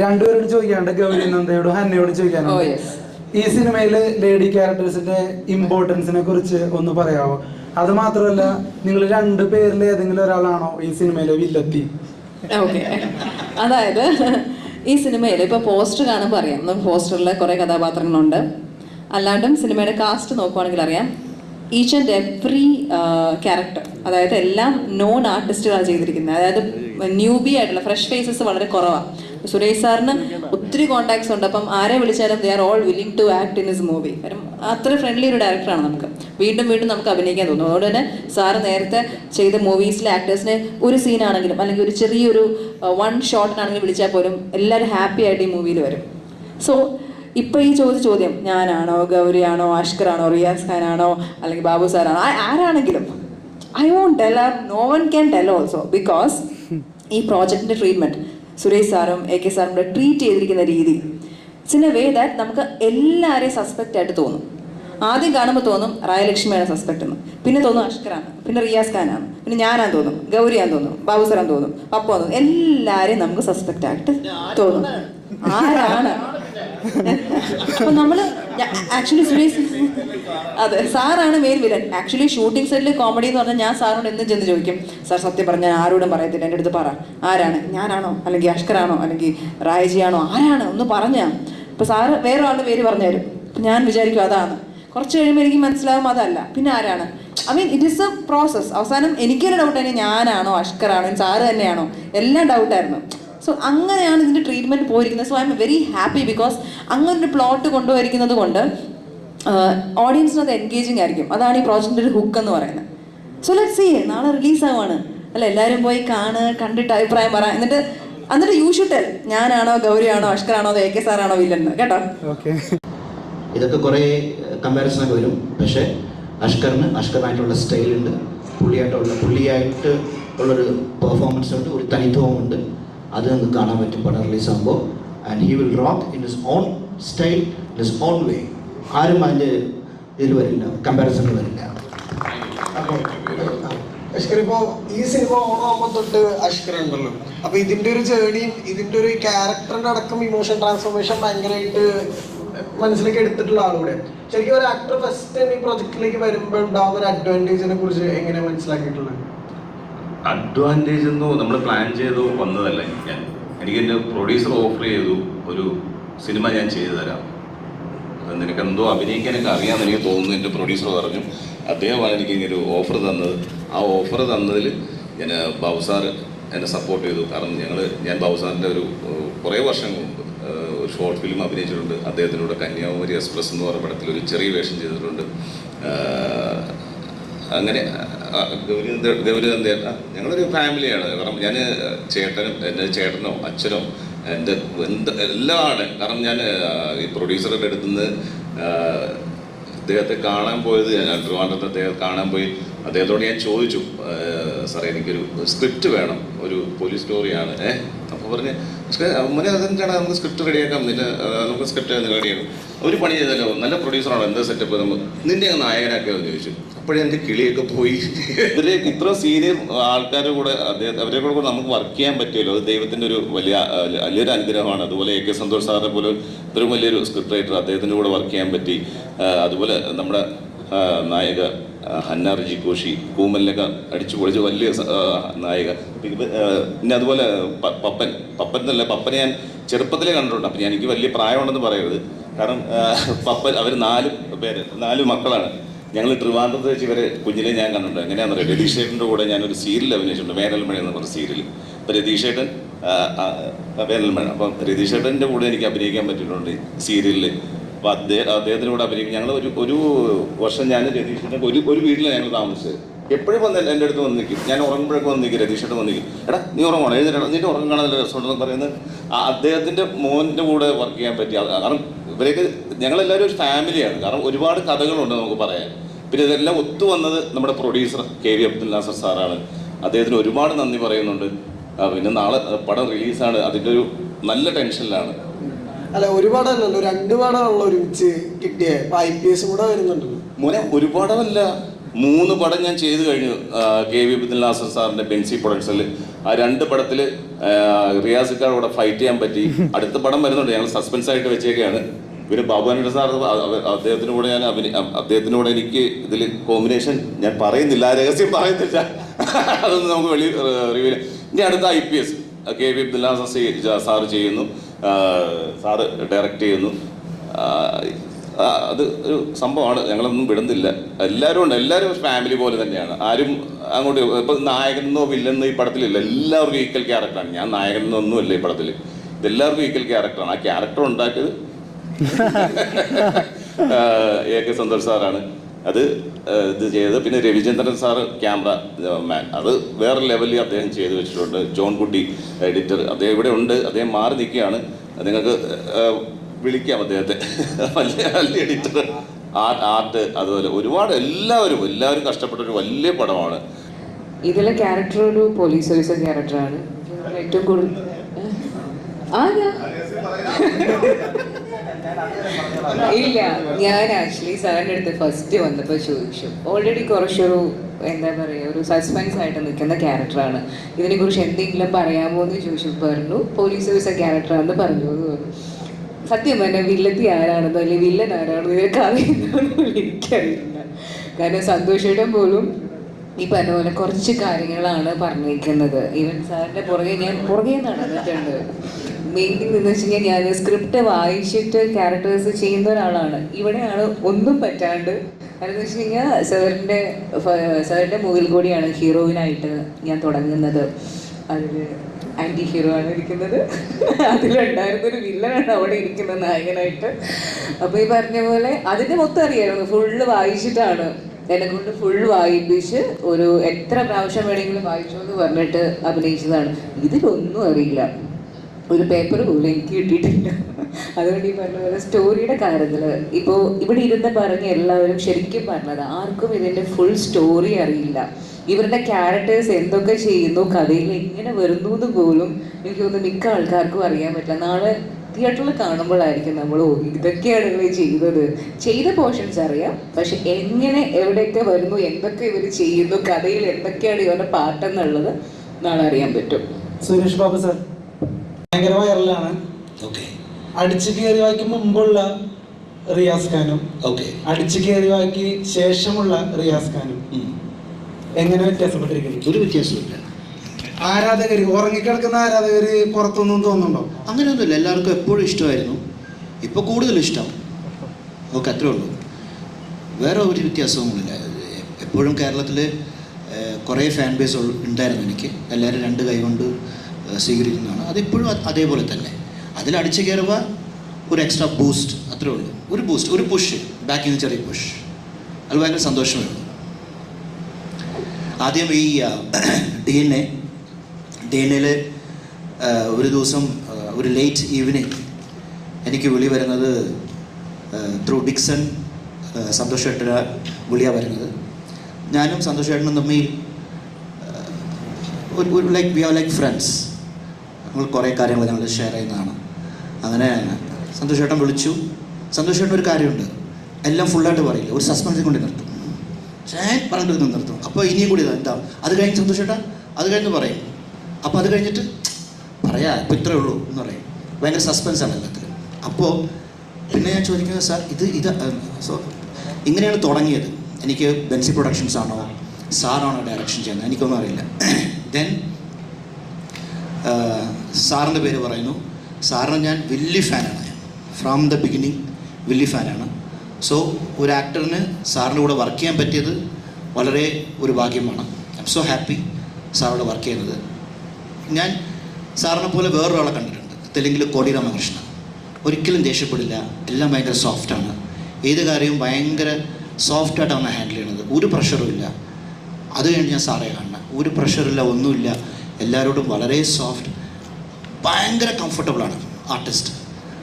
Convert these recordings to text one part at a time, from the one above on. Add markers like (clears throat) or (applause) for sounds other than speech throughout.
രണ്ടുപേരോട് ചോദിക്കാണ്ട് ഗൗരി നന്ദയോടും ഹന്നയോടും ഓ ചോദിക്കാനുണ്ട് യെസ് ഈ സിനിമയിൽ ലേഡി ക്യാരക്ടേഴ്സിന്റെ ഇമ്പോർട്ടൻസിനെ കുറിച്ച് ഒന്ന് പറയാമോ അത് മാത്രമല്ല നിങ്ങൾ രണ്ടു പേരിൽ ഏതെങ്കിലും ഒരാളാണോ ഈ സിനിമയിലെ വില്ലത്തി? ഓക്കെ അതായത് ഈ സിനിമയിൽ ഇപ്പോൾ പോസ്റ്റർ കാണുമ്പോൾ അറിയാം. പോസ്റ്ററിലെ പോസ്റ്ററിൽ കുറേ കഥാപാത്രങ്ങളുണ്ട്. അല്ലാണ്ടും സിനിമയുടെ കാസ്റ്റ് നോക്കുവാണെങ്കിൽ അറിയാം ഈച്ച് ആൻഡ് എവ്രി ക്യാരക്ടർ അതായത് എല്ലാം നോൺ ആർട്ടിസ്റ്റുകളാണ് ചെയ്തിരിക്കുന്നത്. അതായത് ന്യൂബി ആയിട്ടുള്ള ഫ്രഷ് ഫേസസ് വളരെ കുറവാണ് സുരേഷ് സാറിന് ഒത്തിരി കോണ്ടാക്ട്സ് ഉണ്ട്. അപ്പം ആരെ വിളിച്ചാലും they are all willing to act in is movie കാരണം അത്ര ഫ്രണ്ട്ലി ഒരു ഡയറക്ടറാണ് നമുക്ക്. വീണ്ടും വീണ്ടും നമുക്ക് അഭിനയിക്കാൻ തോന്നും. അതുകൊണ്ട് തന്നെ സാറ് നേരത്തെ ചെയ്ത മൂവീസിലെ ആക്ടേഴ്സിനെ ഒരു സീനാണെങ്കിലും അല്ലെങ്കിൽ ഒരു ചെറിയൊരു വൺ ഷോട്ടിനാണെങ്കിലും വിളിച്ചാൽ പോലും എല്ലാവരും ഹാപ്പി ആയിട്ട് ഈ മൂവിയിൽ വരും. സോ ഇപ്പോൾ ഈ ചോദിച്ച ചോദ്യം ഞാനാണോ ഗൗരിയാണോ ആഷ്കറാണോ റിയാസ് ഖാനാണോ അല്ലെങ്കിൽ ബാബു സാറാണോ ആരാണെങ്കിലും? I won't tell or no one can tell also because ഈ പ്രോജക്റ്റിന്റെ ട്രീറ്റ്മെന്റ് സുരേഷ് സാറും എ കെ സാറും കൂടെ ട്രീറ്റ് ചെയ്തിരിക്കുന്ന രീതി it's in a way that നമുക്ക് എല്ലാവരെയും സസ്പെക്റ്റ് ആയിട്ട് തോന്നും. ആദ്യം കാണുമ്പോൾ തോന്നും റായലക്ഷ്മിയാണ് സസ്പെക്ട് എന്ന്. പിന്നെ തോന്നും അഷ്കറാണ് പിന്നെ റിയാസ് ഖാനാണ് പിന്നെ ഞാനാന്ന് തോന്നും ഗൗരിയാന്ന് തോന്നും ബാബു സാറാന്ന് തോന്നും അപ്പോ തോന്നും എല്ലാവരെയും നമുക്ക് സസ്പെക്റ്റ് ആയിട്ട് തോന്നും. ആരാണ്? അപ്പൊ നമ്മൾ ആക്ച്വലി സുരേഷ് അതെ സാറാണ് മെയിൻ വില്ലൻ ആക്ച്വലി ഷൂട്ടിംഗ് സെറ്റിൽ കോമഡി എന്ന് പറഞ്ഞാൽ ഞാൻ സാറിനോട് എന്നും ചെന്ന് ചോദിക്കും സാർ സത്യം പറഞ്ഞാൽ ആരോടും പറയത്തില്ല എന്റെ അടുത്ത് പറ. ആരാണ്? ഞാനാണോ? അല്ലെങ്കിൽ അഷ്കറാണോ? അല്ലെങ്കിൽ റായജിയാണോ? ആരാണ്? ഒന്ന് പറഞ്ഞാ ഇപ്പൊ സാറ് വേറെ ആളുടെ പേര് പറഞ്ഞു തരും. അപ്പൊ ഞാൻ വിചാരിക്കും അതാണ്. കുറച്ച് കഴിയുമ്പോൾ എനിക്ക് മനസ്സിലാവും അതല്ല. പിന്നെ ആരാണ്? I mean it is a process അവസാനം എനിക്കൊരു ഡൗട്ട് തന്നെ ഞാനാണോ? അഷ്കറാണോ? സാറ് തന്നെയാണോ? എല്ലാം ഡൗട്ടായിരുന്നു സോ അങ്ങനെയാണ് ഇതിന്റെ ട്രീറ്റ്മെന്റ് പോയിരിക്കുന്നത്. So I am very happy because അങ്ങനെ ഒരു പ്ലോട്ട് കൊണ്ടുപോയിരിക്കുന്നത് കൊണ്ട് ഓഡിയൻസിന് അത് എൻഗേജിങ് ആയിരിക്കും. അതാണ് ഈ പ്രോജക്റ്റിന്റെ ഒരു ഹുക്ക് എന്ന് പറയുന്നത്. സോ ലെറ്റ് സീ നാളെ റിലീസ് ആവുകയാണ് അല്ല എല്ലാവരും പോയി കാണ് കണ്ടിട്ട് അഭിപ്രായം പറ. എന്നിട്ട് എന്നിട്ട് യു ഷുഡ് ടെൽ ഞാനാണോ ഗൗരിയാണോ അഷ്കറാണോ അതോ എ കെ സാറാണോ ഇല്ലെന്ന് കേട്ടോ? ഓക്കെ ഇതൊക്കെ കുറേ കമ്പാരിസൺ ഒക്കെ വരും. പക്ഷേ അഷ്കറിന് അഷ്കറിനായിട്ടുള്ള സ്റ്റൈലുണ്ട് പുള്ളിയായിട്ടുള്ള പുള്ളിയായിട്ട് ഉള്ളൊരു പെർഫോമൻസ് ഉണ്ട്. ഒരു തനിത്വമുണ്ട് അത് നിങ്ങൾക്ക് കാണാൻ പറ്റും പടം റിലീസ് ആകുമ്പോൾ and he will rock in his own style in his own way ആരും അതിന്റെ ഇതിൽ വരില്ല കമ്പാരിസണിൽ വരില്ല. അഷ്കർ ഈ സിനിമ ഓണാകുമ്പോ തൊട്ട് അഷ്കർ ഉണ്ടല്ലോ. അപ്പൊ ഇതിന്റെ ഒരു ജേണിയും ഇതിന്റെ ഒരു ക്യാരക്ടറിന്റെ അടക്കം ഇമോഷൻ ട്രാൻസ്ഫോർമേഷൻ ഭയങ്കരമായിട്ട് മനസ്സിലേക്ക് എടുത്തിട്ടുള്ള ആളുകൂടെ ശരിക്കും ഒരു ആക്ടർ ഫസ്റ്റ് ഈ പ്രൊജക്റ്റിലേക്ക് വരുമ്പോൾ ഉണ്ടാവുന്ന ഒരു അഡ്വാന്റേജിനെ കുറിച്ച് എങ്ങനെ മനസ്സിലാക്കിയിട്ടുള്ളത്? അഡ്വാന്റേജ് എന്നോ നമ്മൾ പ്ലാൻ ചെയ്തു വന്നതല്ല ഞാൻ. എനിക്ക് എന്റെ പ്രൊഡ്യൂസർ ഓഫർ ചെയ്തു ഒരു സിനിമ ഞാൻ ചെയ്തു തരാം. നിനക്ക് എന്തോ അഭിനയിക്കാനൊക്കെ അറിയാമെന്ന് എനിക്ക് തോന്നുന്നു എന്റെ പ്രൊഡ്യൂസർ പറഞ്ഞു. അദ്ദേഹമാണ് എനിക്ക് ഇങ്ങനെ ഒരു ഓഫർ തന്നത്. ആ ഓഫർ തന്നതിൽ ഞാൻ ബാബു എന്നെ സപ്പോർട്ട് ചെയ്തു. കാരണം ഞങ്ങൾ ഞാൻ ബാബു ഒരു കുറേ വർഷം മുമ്പ് ഒരു ഷോർട്ട് ഫിലിം അഭിനയിച്ചിട്ടുണ്ട്. കൂടെ കന്യാകുമാരി എക്സ്പ്രസ് എന്ന് പറഞ്ഞ പടത്തിൽ ഒരു ചെറിയ വേഷം ചെയ്തിട്ടുണ്ട്. അങ്ങനെ ഗൗരി ഗൗരി നന്ദേട്ട ഞങ്ങളൊരു ഫാമിലിയാണ്. കാരണം ഞാൻ ചേട്ടനും എന്റെ ചേട്ടനോ അച്ഛനോ എന്റെ എന്ത് എല്ലാമാണ്. കാരണം ഞാൻ ഈ പ്രൊഡ്യൂസറുടെ അടുത്ത് നിന്ന് അദ്ദേഹത്തെ കാണാൻ പോയത് ഞാൻ ട്രിവാൻഡ്രത്ത് അദ്ദേഹത്തെ കാണാൻ പോയി. അദ്ദേഹത്തോട് ഞാൻ ചോദിച്ചു സാറേ എനിക്കൊരു സ്ക്രിപ്റ്റ് വേണം. ഒരു പോലീസ് സ്റ്റോറിയാണ്. ഏഹ് അപ്പോൾ പറഞ്ഞ് മോനെ അതെന്താണ് നമുക്ക് സ്ക്രിപ്റ്റ് റെഡിയാക്കാം. നിന്നെ നമുക്ക് സ്ക്രിപ്റ്റ് റെഡിയാക്കും. ഒരു പണി ചെയ്താലോ നല്ല പ്രൊഡ്യൂസറാണ്? എന്താ സെറ്റപ്പ്? നമുക്ക് നിന്നെ നായകനാക്കിയോ? എന്ന് ചോദിച്ചു. അപ്പോഴേ എന്റെ കിളിയൊക്കെ പോയി. ഇവരെ ഇത്ര സീനിയർ ആൾക്കാരുടെ കൂടെ അദ്ദേഹം അവരെ കൂടെ നമുക്ക് വർക്ക് ചെയ്യാൻ പറ്റുമല്ലോ? അത് ദൈവത്തിന്റെ ഒരു വലിയ വലിയൊരു അനുഗ്രഹമാണ്. അതുപോലെ എ കെ സന്തോഷ് സാറിനെ പോലെ ഇത്രയും വലിയൊരു സ്ക്രിപ്റ്റ് റൈറ്റർ അദ്ദേഹത്തിന്റെ കൂടെ വർക്ക് ചെയ്യാൻ പറ്റി. അതുപോലെ നമ്മുടെ നായക നായിക ആ, ഹന്ന റിജി കോശി കൂമലിനൊക്കെ അടിച്ചു പൊളിച്ച് വലിയ നായിക. പിന്നെ അതുപോലെ പപ്പൻ. പപ്പൻ എന്നല്ല പപ്പനെ ഞാൻ ചെറുപ്പത്തിലേ കണ്ടിട്ടുണ്ട്. അപ്പം എനിക്ക് വലിയ പ്രായമുണ്ടെന്ന് പറയരുത്. കാരണം പപ്പൻ അവർ നാല് പേര് നാല് മക്കളാണ്. ഞങ്ങൾ ട്രിവാൻഡ്രത്ത് വെച്ച് ഇവരെ കുഞ്ഞിലെ ഞാൻ കണ്ടിട്ടുണ്ട്. എങ്ങനെയാണെന്ന് അറിയാം രതീഷ് ചേട്ടന്റെ കൂടെ ഞാനൊരു സീരിയൽ അഭിനയിച്ചിട്ടുണ്ട്. വേനൽമഴ എന്ന് പറഞ്ഞ സീരിയൽ. അപ്പോൾ രതീഷ് ചേട്ടൻ ആ, ആ, ആ, വേനൽമഴ. അപ്പം രതീഷ് ചേട്ടന്റെ കൂടെ എനിക്ക് അഭിനയിക്കാൻ പറ്റിയിട്ടുണ്ട് സീരിയലിൽ. അപ്പോൾ അദ്ദേഹം അദ്ദേഹത്തിന്റെ കൂടെ അഭിനയിക്കും. ഞങ്ങൾ ഒരു ഒരു വർഷം ഞാൻ രതീഷേട്ടൻ ഒരു ഒരു വീട്ടിലാണ് ഞങ്ങൾ താമസിച്ചത്. എപ്പോഴും വന്ന് എന്റെ അടുത്ത് വന്ന് നിൽക്കും. ഞാൻ ഉറങ്ങുമ്പോഴൊക്കെ വന്ന് നിൽക്കും. രതീഷേട്ടൻ വന്ന് നിൽക്കും. എടാ നീ ഉറങ്ങണം എഴുതിട്ടാണ് നിന്റെ ഉറങ്ങാൻ നല്ല രസമുണ്ടെന്ന് പറയുന്നത് അദ്ദേഹത്തിന്റെ മോന്റെ കൂടെ വർക്ക് ചെയ്യാൻ പറ്റി കാരണം ഇവരെയൊക്കെ ഞങ്ങളെല്ലാവരും ഒരു ഫാമിലിയാണ്. കാരണം ഒരുപാട് കഥകളുണ്ട് നമുക്ക് പറയാൻ. പിന്നെ ഇതെല്ലാം ഒത്തു വന്നത് നമ്മുടെ producer K V Abdul Nasser സാറാണ്. അദ്ദേഹത്തിന് ഒരുപാട് നന്ദി പറയുന്നുണ്ട്. പിന്നെ നാളെ പടം റിലീസാണ്. അതിന്റെ ഒരു നല്ല ടെൻഷനിലാണ്. അല്ല ഒരുപാട് രണ്ടു രണ്ട് പടമാണല്ലോ ഒരുമിച്ച് കിട്ടിയ. ഐ പി എസ് കൂടെ വരുന്നുണ്ടല്ലോ മോനെ ഒരുപാടല്ല മൂന്ന് പടം ഞാൻ ചെയ്തു കഴിഞ്ഞു കെ വി അബ്ദുൽ നാസർ സാറിന്റെ ബെൻസി പ്രൊഡക്ഷനിൽ ആ രണ്ട് പടത്തിൽ റിയാസിക്കാർ കൂടെ ഫൈറ്റ് ചെയ്യാൻ പറ്റി. അടുത്ത പടം വരുന്നുണ്ട്. ഞങ്ങൾ സസ്പെൻസ് ആയിട്ട് വെച്ചേക്കാണ്. പിന്നെ ബാബുവിന്റെ സാർ അദ്ദേഹത്തിന്റെ കൂടെ ഞാൻ അഭിനയി അദ്ദേഹത്തിന്റെ കൂടെ എനിക്ക് ഇതിൽ കോമ്പിനേഷൻ ഞാൻ പറയുന്നില്ല രഹസ്യം പറയുന്നില്ല. അതൊന്നും നമുക്ക് വെളി റിവ്യൂ ഇനി അടുത്ത I P S K V Abdulla sir ചെയ്യുന്നു. സാറ് ഡയറക്റ്റ് ചെയ്യുന്നു. അത് ഒരു സംഭവമാണ് ഞങ്ങളൊന്നും വിടുന്നില്ല. എല്ലാവരും ഉണ്ട് എല്ലാവരും ഫാമിലി പോലെ തന്നെയാണ്. ആരും അങ്ങോട്ട് ഇപ്പം നായകനെന്നോ വില്ലെന്നോ ഈ പടത്തിലില്ല. എല്ലാവർക്കും ഈക്വൽ ക്യാരക്ടറാണ് ഞാൻ നായകനെന്നോ ഒന്നുമല്ല ഈ പടത്തിൽ ഇതെല്ലാവർക്കും ഈക്വൽ ക്യാരക്ടറാണ് ആ ക്യാരക്ടർ ഉണ്ടാക്കിയത് എ കെ സന്തോഷ് സാറാണ്. അത് ഇത് ചെയ്ത് പിന്നെ രവിചന്ദ്രൻ സാർ ക്യാമറ മാൻ. അത് വേറെ ലെവലിൽ അദ്ദേഹം ചെയ്തു വെച്ചിട്ടുണ്ട്. ജോൺ കുട്ടി എഡിറ്റർ. അദ്ദേഹം ഇവിടെ ഉണ്ട്. അദ്ദേഹം മാറി നിൽക്കുകയാണ്. നിങ്ങൾക്ക് വിളിക്കാം അദ്ദേഹത്തെ. വലിയ വലിയ എഡിറ്റർ. ആർട്ട് ആർട്ട് അതുപോലെ ഒരുപാട് എല്ലാവരും എല്ലാവരും കഷ്ടപ്പെട്ട ഒരു വലിയ പടമാണ്. ഇതിലെ ക്യാരക്ടർ ഒരു പോലീസ് ഓഫീസർ ക്യാരക്ടറാണ്. ഏറ്റവും കൂടുതൽ ഇല്ല ഞാൻ ആക്ച്വലി സാറിന്റെ അടുത്ത് ഫസ്റ്റ് വന്നപ്പോൾ ചോദിച്ചു. ഓൾറെഡി കുറച്ചൊരു എന്താ പറയുക ഒരു സസ്പെൻസ് ആയിട്ട് നിൽക്കുന്ന ക്യാരക്ടറാണ് ഇതിനെക്കുറിച്ച് എന്തെങ്കിലും പറയാമോ എന്ന് ചോദിച്ചു. പറഞ്ഞു പോലീസ് ഓഫീസർ ക്യാരക്ടറാണെന്ന് പറഞ്ഞു എന്ന് പറഞ്ഞു. സത്യം പറഞ്ഞാൽ വില്ലത്തി ആരാണെന്നോ അല്ലെങ്കിൽ വില്ലൻ ആരാണെന്നോ ഇതൊക്കെ അറിയുന്നതെന്ന് എനിക്കറിയില്ല. കാരണം സന്തോഷേട്ടൻ പോലും ഈ പറഞ്ഞ പോലെ കുറച്ച് കാര്യങ്ങളാണ് പറഞ്ഞിരിക്കുന്നത്. ഈവൻ സാറിന്റെ പുറകെ ഞാൻ പുറകെ നടന്നിട്ടുണ്ട് മെയിൻലി എന്ന് വെച്ച് കഴിഞ്ഞാൽ ഞാൻ സ്ക്രിപ്റ്റ് വായിച്ചിട്ട് ക്യാരക്ടേഴ്സ് ചെയ്യുന്ന ഒരാളാണ്. ഇവിടെയാണ് ഒന്നും പറ്റാണ്ട് കാരണം വെച്ച് കഴിഞ്ഞാൽ സാറിന്റെ സാറിന്റെ മുകളിൽ കൂടിയാണ് ഹീറോയിനായിട്ട് ഞാൻ തുടങ്ങുന്നത്. അതിൽ ആന്റി ഹീറോ ആണ് ഇരിക്കുന്നത്. അതിലുണ്ടായിരുന്നൊരു വില്ലനാണ് അവിടെ ഇരിക്കുന്നത് നായകനായിട്ട്. അപ്പോൾ ഈ പറഞ്ഞ പോലെ അതിന്റെ മൊത്തം അറിയായിരുന്നു. ഫുള്ള് വായിച്ചിട്ടാണ്. എന്നെ കൊണ്ട് ഫുൾ വായിപ്പിച്ച് ഒരു എത്ര പ്രാവശ്യം വേണമെങ്കിലും വായിച്ചോ എന്ന് പറഞ്ഞിട്ട് അഭിനയിച്ചതാണ്. ഇതിലൊന്നും അറിയില്ല. ഒരു പേപ്പർ പോലും എനിക്ക് കിട്ടിയിട്ടില്ല. അതുകൊണ്ട് ഈ പറഞ്ഞ പോലെ സ്റ്റോറിയുടെ കാര്യത്തിൽ ഇപ്പോൾ ഇവിടെ ഇരുന്ന് പറഞ്ഞ എല്ലാവരും ശരിക്കും പറഞ്ഞത് ആർക്കും ഇതിന്റെ ഫുൾ സ്റ്റോറി അറിയില്ല. ഇവരുടെ ക്യാരക്ടേഴ്സ് എന്തൊക്കെ ചെയ്യുന്നു കഥയിൽ എങ്ങനെ വരുന്നു എന്ന് പോലും എനിക്ക് തോന്നുന്നു മിക്ക ആൾക്കാർക്കും അറിയാൻ പറ്റില്ല. നാളെ തിയേറ്ററിൽ കാണുമ്പോഴായിരിക്കും നമ്മൾ ഓ ഇതൊക്കെയാണ് ഇവർ ചെയ്തത്. ചെയ്ത പോർഷൻസ് അറിയാം. പക്ഷെ എങ്ങനെ എവിടെയൊക്കെ വരുന്നു എന്തൊക്കെ ഇവർ ചെയ്യുന്നു കഥയിൽ എന്തൊക്കെയാണ് ഇവരുടെ പാട്ടെന്നുള്ളത് നാളെ അറിയാൻ പറ്റും. സുരേഷ് ബാബു സാർ ഭയങ്കര വൈറലാണ്. ഓക്കെ. അടിച്ചു കയറി വാക്കി മുമ്പുള്ള റിയാസ് ഖാനും ഓക്കെ. അടിച്ചു കയറി വാക്കി ശേഷമുള്ള റിയാസ് ഖാനും. എങ്ങനെ വ്യത്യാസപ്പെട്ടിരിക്കുന്നു? ഒരു വ്യത്യാസമില്ല ആരാധകര് ഉറങ്ങിക്കിടക്കുന്ന ആരാധകര് പുറത്തൊന്നും തോന്നുന്നുണ്ടോ? അങ്ങനെയൊന്നുമില്ല. എല്ലാവർക്കും എപ്പോഴും ഇഷ്ടമായിരുന്നു. ഇപ്പോൾ കൂടുതൽ ഇഷ്ടം. ഓക്കെ അത്രേ ഉള്ളൂ. വേറെ ഒരു വ്യത്യാസവുമില്ല എപ്പോഴും കേരളത്തിൽ കുറേ ഫാൻ ബേസ് ഉണ്ടായിരുന്നു എനിക്ക്. എല്ലാവരും രണ്ട് കൈ കൊണ്ട് സ്വീകരിക്കുന്നതാണ്. അതിപ്പോഴും അതേപോലെ തന്നെ. അതിൽ അടിച്ചു കയറുക ഒരു എക്സ്ട്രാ ബൂസ്റ്റ് അത്രേ ഉള്ളൂ. ഒരു ബൂസ്റ്റ് ഒരു പുഷ് ബാക്കിൽ നിന്ന് ചെറിയ പുഷ് അത് ഭയങ്കര സന്തോഷമേ ഉള്ളൂ. ആദ്യം ഈ ഡി എൻ എ ഡി ഒരു ദിവസം ഒരു ലേറ്റ് ഈവനിങ് എനിക്ക് വിളി വരുന്നത് ത്രൂ ഡിക്സൺ സന്തോഷേട്ടന വിളിയാണ് വരുന്നത്. ഞാനും സന്തോഷേട്ടനും തമ്മിൽ ഒരു like we are like friends നമ്മൾ കുറേ കാര്യങ്ങൾ ഞങ്ങൾ ഷെയർ ചെയ്യുന്നതാണ്. അങ്ങനെ സന്തോഷേട്ടൻ വിളിച്ചു. സന്തോഷേട്ടൻ ഒരു കാര്യമുണ്ട്. എല്ലാം ഫുള്ളായിട്ട് പറയില്ല? ഒരു സസ്പെൻസിൽ കൊണ്ട് നിർത്തും. ഷേ പറഞ്ഞിട്ട് നിർത്തും. അപ്പോൾ ഇനിയും കൂടി എന്താ? അത് കഴിഞ്ഞ് സന്തോഷേട്ടാ അത് കഴിഞ്ഞ് പറയും. അപ്പോൾ അത് കഴിഞ്ഞിട്ട് പറയാ ഇപ്പം ഇത്രേ ഉള്ളൂ എന്ന് പറയും. ഭയങ്കര സസ്പെൻസ് ആണ് എല്ലാത്തിലും. അപ്പോൾ പിന്നെ ഞാൻ ചോദിക്കുന്നത് സാർ ഇത് ഇത് സോ ഇങ്ങനെയാണ് തുടങ്ങിയത്. എനിക്ക് ബെൻസി പ്രൊഡക്ഷൻസ് ആണോ? സാറാണോ ഡയറക്ഷൻ ചെയ്യുന്നത്? എനിക്കൊന്നും അറിയില്ല. (clears throat) ദെൻ സാറിന്റെ പേര് പറയുന്നു. സാറിന് ഞാൻ വലിയ ഫാനാണ്. ഫ്രം ദ ബിഗിനിങ് വലിയ ഫാനാണ്. സോ ഒരു ആക്ടറിന് സാറിന്റെ കൂടെ വർക്ക് ചെയ്യാൻ പറ്റിയത് വളരെ ഒരു ഭാഗ്യമാണ്. ഐ എം സോ ഹാപ്പി സാറോട് വർക്ക് ചെയ്യുന്നത് ഞാൻ സാറിനെ പോലെ വേറൊരാളെ കണ്ടിട്ടുണ്ട്. തെലുങ്കിൽ കോടി രാമകൃഷ്ണ ഒരിക്കലും ദേഷ്യപ്പെടില്ല. എല്ലാം ഭയങ്കര സോഫ്റ്റാണ് ഏത് കാര്യവും ഭയങ്കര സോഫ്റ്റായിട്ടാണ് ഹാൻഡിൽ ചെയ്യുന്നത്. ഒരു പ്രഷറും ഇല്ല. അത് കഴിഞ്ഞ് ഞാൻ സാറേ കാണണം. ഒരു പ്രഷറില്ല ഒന്നുമില്ല എല്ലാവരോടും വളരെ സോഫ്റ്റ് ഭയങ്കര കംഫർട്ടബിളാണ് ആർട്ടിസ്റ്റ്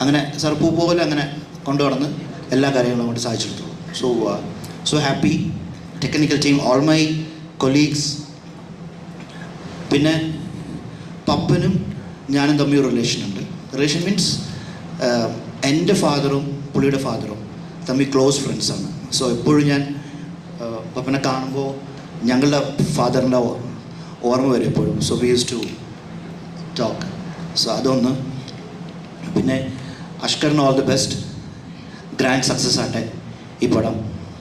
അങ്ങനെ സാർ പൂ പോലെ അങ്ങനെ കൊണ്ടു നടന്ന് എല്ലാ കാര്യങ്ങളും കൊണ്ട് സാധിച്ചെടുത്തോളൂ so so happy technical team all my colleagues പിന്നെ പപ്പനും ഞാനും തമ്മിൽ റിലേഷൻ ഉണ്ട്. റിലേഷൻ മീൻസ് എന്റെ ഫാദറും പുള്ളിയുടെ ഫാദറും തമ്മിൽ ക്ലോസ് ഫ്രണ്ട്സാണ് സോ എപ്പോഴും ഞാൻ പപ്പനെ കാണുമ്പോൾ ഞങ്ങളുടെ ഫാദറിന്റെ ഓർമ്മ വരും എപ്പോഴും. So we use to talk so അതൊന്ന്. പിന്നെ അഷ്കറിന് all the best grand success ആട്ടെ ഈ പടം.